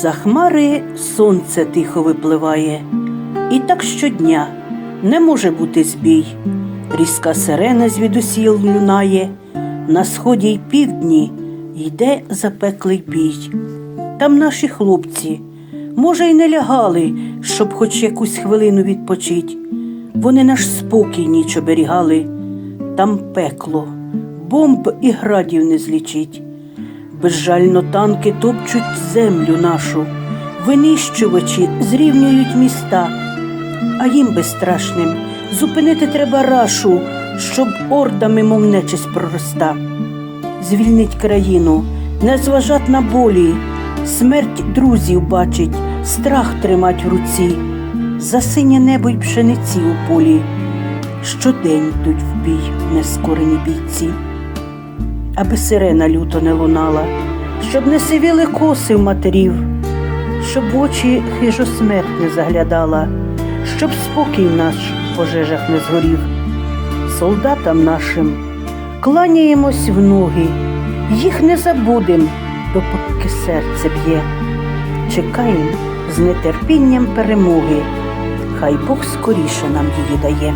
З-за хмари сонце тихо випливає, і так щодня не може бути збій. Різка сирена звідусіл лунає, на сході й півдні йде запеклий бій. Там наші хлопці, може, й не лягали, щоб хоч якусь хвилину відпочить. Вони наш спокій ніч оберігали, там пекло, бомб і градів не злічить. Безжально танки топчуть землю нашу, винищувачі зрівнюють міста, а їм безстрашним зупинити треба рашу, щоб ордами, мов нечисть пророста. Звільнить країну, не зважать на болі, смерть друзів бачить, страх тримать в руці, за синє небо й пшениці у полі. Щодень йдуть в бій нескорені бійці аби сирена люто не лунала, щоб не сивіли коси в матерів, щоб в очі хижо смерть не заглядала, щоб спокій наш в пожежах не згорів. Солдатам нашим кланяємось в ноги, їх не забудем, допоки серце б'є. Чекаємо з нетерпінням перемоги, хай Бог скоріше нам її дає.